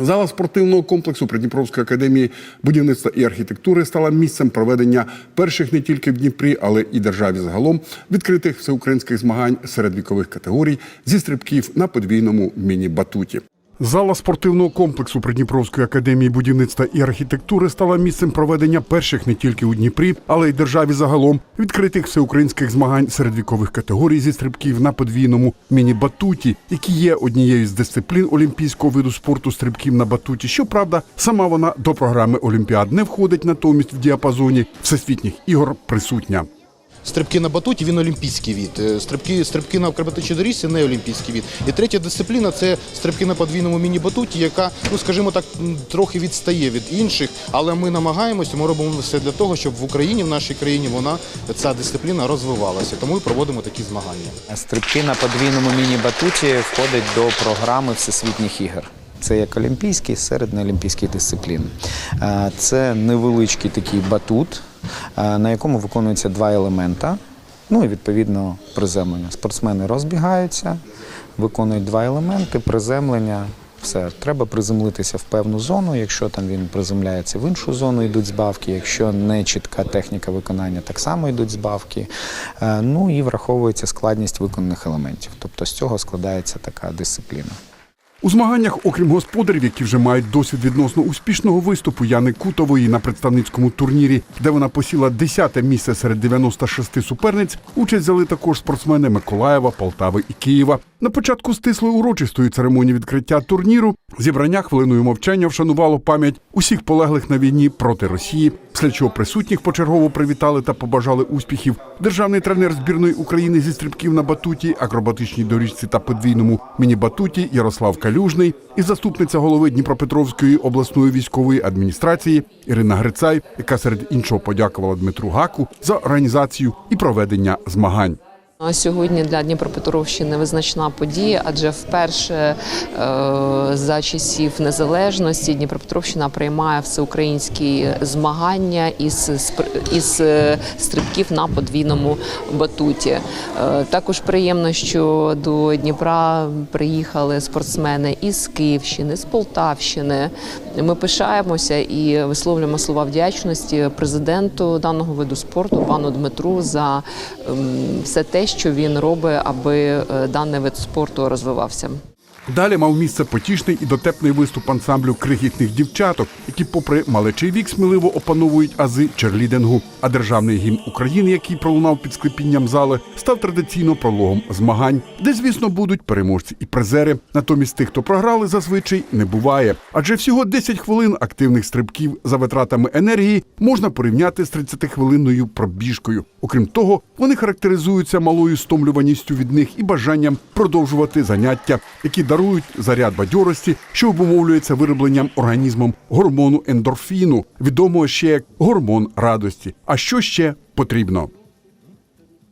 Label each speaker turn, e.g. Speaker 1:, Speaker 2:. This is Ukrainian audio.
Speaker 1: Зала спортивного комплексу Придніпровської академії будівництва і архітектури стала місцем проведення перших не тільки в Дніпрі, але і державі загалом відкритих всеукраїнських змагань серед вікових категорій зі стрибків на подвійному міні-батуті. Зала спортивного комплексу Придніпровської академії будівництва і архітектури стала місцем проведення перших не тільки у Дніпрі, але й державі загалом відкритих всеукраїнських змагань серед вікових категорій зі стрибків на подвійному міні-батуті, які є однією з дисциплін олімпійського виду спорту стрибків на батуті. Щоправда, сама вона до програми Олімпіад не входить, натомість в діапазоні всесвітніх ігор присутня.
Speaker 2: Стрибки на батуті він олімпійський від. Е, Стрибки, стрибки на акробатичній доріжці не олімпійський від. І третя дисципліна це стрибки на подвійному міні-батуті, яка, ну скажімо так, трохи відстає від інших. Але ми намагаємося, ми робимо все для того, щоб в Україні, в нашій країні, вона ця дисципліна розвивалася. Тому і проводимо такі змагання.
Speaker 3: Стрибки на подвійному міні-батуті входять до програми всесвітніх ігор. Це як олімпійський серед неолімпійських дисциплін. Це невеличкий такий батут, на якому виконуються два елемента. Ну і відповідно приземлення. Спортсмени розбігаються, виконують два елементи, приземлення. Все, треба приземлитися в певну зону. Якщо там він приземляється в іншу зону, йдуть збавки. Якщо не чітка техніка виконання, так само йдуть збавки. Е, Ну і враховується складність виконаних елементів. Тобто з цього складається така дисципліна.
Speaker 1: У змаганнях, окрім господарів, які вже мають досвід відносно успішного виступу Яни Кутової на представницькому турнірі, де вона посіла 10 місце серед 96 суперниць, участь взяли також спортсмени Миколаєва, Полтави і Києва. На початку стислої урочистої церемонії відкриття турніру зібрання хвилиною мовчання вшанувало пам'ять усіх полеглих на війні проти Росії, після чого присутніх почергово привітали та побажали успіхів. Державний тренер збірної України зі стрибків на батуті, акробатичній доріжці та подвійному міні-батуті Ярослав Калюжний і заступниця голови Дніпропетровської обласної військової адміністрації Ірина Грицай, яка серед іншого подякувала Дмитру Гаку за організацію і проведення змагань.
Speaker 4: А Сьогодні для Дніпропетровщини визначна подія, адже вперше е, за часів незалежності Дніпропетровщина приймає всеукраїнські змагання із, із е, стрибків на подвійному батуті. Е, також приємно, що до Дніпра приїхали спортсмени із Київщини, з Полтавщини. Ми пишаємося і висловлюємо слова вдячності президенту даного виду спорту, пану Дмитру, за ем, все те, що він робить, аби е, даний вид спорту розвивався.
Speaker 1: Далі мав місце потішний і дотепний виступ ансамблю крихітних дівчаток, які, попри малечий вік, сміливо опановують ази черлідингу. А державний гімн України, який пролунав під склепінням зали, став традиційно прологом змагань, де, звісно, будуть переможці і призери. Натомість тих, хто програли, зазвичай не буває. Адже всього 10 хвилин активних стрибків за витратами енергії можна порівняти з 30-хвилинною пробіжкою. Окрім того, вони характеризуються малою стомлюваністю від них і бажанням продовжувати заняття, які дарують заряд бадьорості, що обумовлюється виробленням організмом гормону ендорфіну, відомого ще як гормон радості. А що ще потрібно?